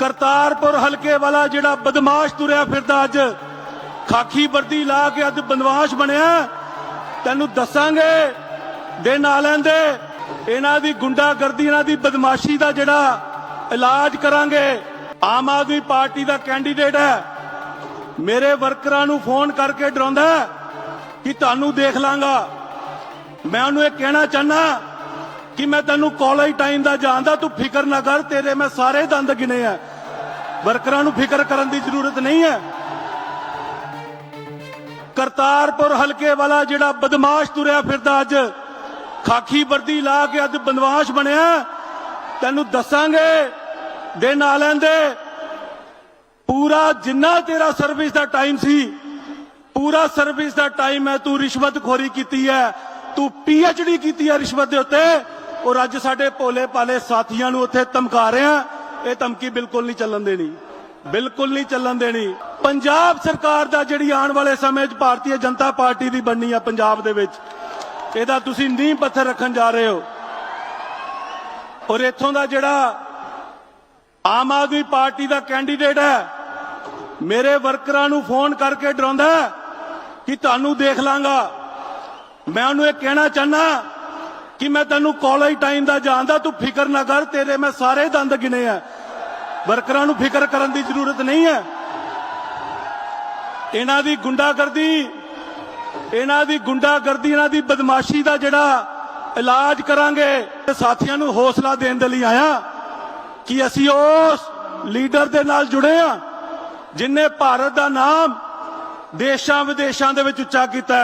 ਕਰਤਾਰਪੁਰ ਹਲਕੇ ਵਾਲਾ ਜਿਹੜਾ ਬਦਮਾਸ਼ ਤੁਰਿਆ ਫਿਰਦਾ ਅੱਜ, ਖਾਕੀ ਵਰਦੀ ਲਾ ਕੇ ਅੱਜ ਬਦਮਾਸ਼ ਬਣਿਆ। ਤੈਨੂੰ ਦੱਸਾਂਗੇ ਦੇ ਨਾਲ ਲੈਂਦੇ, ਇਹਨਾਂ ਦੀ ਗੁੰਡਾਗਰਦੀ, ਇਹਨਾਂ ਦੀ ਬਦਮਾਸ਼ੀ ਦਾ ਜਿਹੜਾ ਇਲਾਜ ਕਰਾਂਗੇ। ਆਮ ਆਦਮੀ ਪਾਰਟੀ ਦਾ ਕੈਂਡੀਡੇਟ ਹੈ। ਮੇਰੇ ਵਰਕਰਾਂ ਨੂੰ ਫੋਨ ਕਰਕੇ ਡਰਾਉਂਦਾ ਕਿ ਤੁਹਾਨੂੰ ਦੇਖ ਲਾਂਗਾ। ਮੈਂ ਉਹਨੂੰ ਇਹ ਕਹਿਣਾ ਚਾਹਨਾ ਕਿ ਮੈਂ ਤੈਨੂੰ ਕਾਲਜ ਟਾਈਮ ਦਾ ਜਾਣਦਾ, ਤੂੰ ਫਿਕਰ ਨਾ ਕਰ, ਤੇਰੇ ਮੈਂ ਸਾਰੇ ਦੰਦ ਗਿਣੇ ਆ। ਵਰਕਰਾਂ ਨੂੰ ਫਿਕਰ ਕਰਨ ਦੀ ਜ਼ਰੂਰਤ ਨਹੀਂ ਹੈ। ਕਰਤਾਰਪੁਰ ਹਲਕੇ ਵਾਲਾ ਜਿਹੜਾ ਬਦਮਾਸ਼ ਤੁਰਿਆ ਫਿਰਦਾ ਅੱਜ, ਖਾਕੀ ਵਰਦੀ ਲਾ ਕੇ ਅੱਜ ਬਦਮਾਸ਼ ਬਣਿਆ। ਤੈਨੂੰ ਦੱਸਾਂਗੇ ਦੇ ਨਾਲ ਲੈਂਦੇ, ਪੂਰਾ ਜਿੰਨਾ ਤੇਰਾ ਸਰਵਿਸ ਦਾ ਟਾਈਮ ਸੀ, ਪੂਰਾ ਸਰਵਿਸ ਦਾ ਟਾਈਮ ਹੈ, ਤੂੰ ਰਿਸ਼ਵਤਖੋਰੀ ਕੀਤੀ ਹੈ, ਤੂੰ ਡੀ ਕੀਤੀ ਹੈ ਰਿਸ਼ਵਤ ਦੇ ਉੱਤੇ। ਔਰ ਅੱਜ ਸਾਡੇ ਭੋਲੇ ਭਾਲੇ ਸਾਥੀਆਂ ਨੂੰ ਉੱਥੇ ਧਮਕਾ ਰਿਹਾ ਇਹ ਧਮਕੀ ਬਿਲਕੁਲ ਨਹੀਂ ਚੱਲਣ ਦੇਣੀ। ਬਿਲਕੁਲ ਨਹੀਂ ਚੱਲਣ ਦੇਣੀ। ਪੰਜਾਬ ਸਰਕਾਰ ਦਾ ਜਿਹੜੀ ਆਉਣ ਵਾਲੇ ਸਮੇਂ 'ਚ ਭਾਰਤੀ ਜਨਤਾ ਪਾਰਟੀ ਦੀ ਬਣਨੀ ਆ ਪੰਜਾਬ ਦੇ ਵਿੱਚ, ਇਹਦਾ ਤੁਸੀਂ ਨੀਂਹ ਪੱਥਰ ਰੱਖਣ ਜਾ ਰਹੇ ਹੋ। ਔਰ ਇੱਥੋਂ ਦਾ ਜਿਹੜਾ ਆਮ ਆਦਮੀ ਪਾਰਟੀ ਦਾ ਕੈਂਡੀਡੇਟ ਹੈ, ਮੇਰੇ ਵਰਕਰਾਂ ਨੂੰ ਫੋਨ ਕਰਕੇ ਡਰਾਉਂਦਾ ਕਿ ਤੁਹਾਨੂੰ ਦੇਖ ਲਾਂਗਾ। ਮੈਂ ਉਹਨੂੰ ਇਹ ਕਹਿਣਾ ਚਾਹਨਾ ਕਿ ਮੈਂ ਤੈਨੂੰ ਕਾਲਜ ਟਾਈਮ ਦਾ ਜਾਣਦਾ, ਤੂੰ ਫਿਕਰ ਨਾ ਕਰ, ਤੇਰੇ ਮੈਂ ਸਾਰੇ ਦੰਦ ਗਿਣੇ ਆ। ਵਰਕਰਾਂ ਨੂੰ ਫਿਕਰ ਕਰਨ ਦੀ ਜ਼ਰੂਰਤ ਨਹੀਂ ਹੈ। ਇਹਨਾਂ ਦੀ ਗੁੰਡਾਗਰਦੀ, ਇਹਨਾਂ ਦੀ ਗੁੰਡਾਗਰਦੀ, ਇਹਨਾਂ ਦੀ ਬਦਮਾਸ਼ੀ ਦਾ ਜਿਹੜਾ ਇਲਾਜ ਕਰਾਂਗੇ, ਤੇ ਸਾਥੀਆਂ ਨੂੰ ਹੌਸਲਾ ਦੇਣ ਦੇ ਲਈ ਆਇਆ ਕਿ ਅਸੀਂ ਉਸ ਲੀਡਰ ਦੇ ਨਾਲ ਜੁੜੇ ਆ, ਜਿਨੇ ਭਾਰਤ ਦਾ ਨਾਮ ਦੇਸ਼ਾਂ ਵਿਦੇਸ਼ਾਂ ਦੇ ਵਿੱਚ ਉੱਚਾ ਕੀਤਾ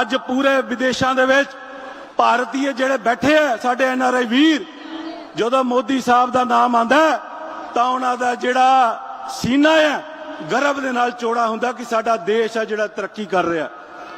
ਅੱਜ ਪੂਰੇ ਵਿਦੇਸ਼ਾਂ ਦੇ ਵਿੱਚ ਭਾਰਤੀ ਜਿਹੜੇ ਬੈਠੇ ਆ, ਸਾਡੇ ਐਨ ਆਰ ਆਈ ਵੀਰ, ਜਦੋਂ ਮੋਦੀ ਸਾਹਿਬ ਦਾ ਨਾਮ ਆਂਦਾ ਤਾਂ ਉਹਨਾਂ ਦਾ ਜਿਹੜਾ ਸੀਨਾ ਹੈ ਗਰਭ ਦੇ ਨਾਲ ਚੋੜਾ ਹੁੰਦਾ ਕਿ ਸਾਡਾ ਦੇਸ਼ ਆ ਜਿਹੜਾ ਤਰੱਕੀ ਕਰ ਰਿਹਾ।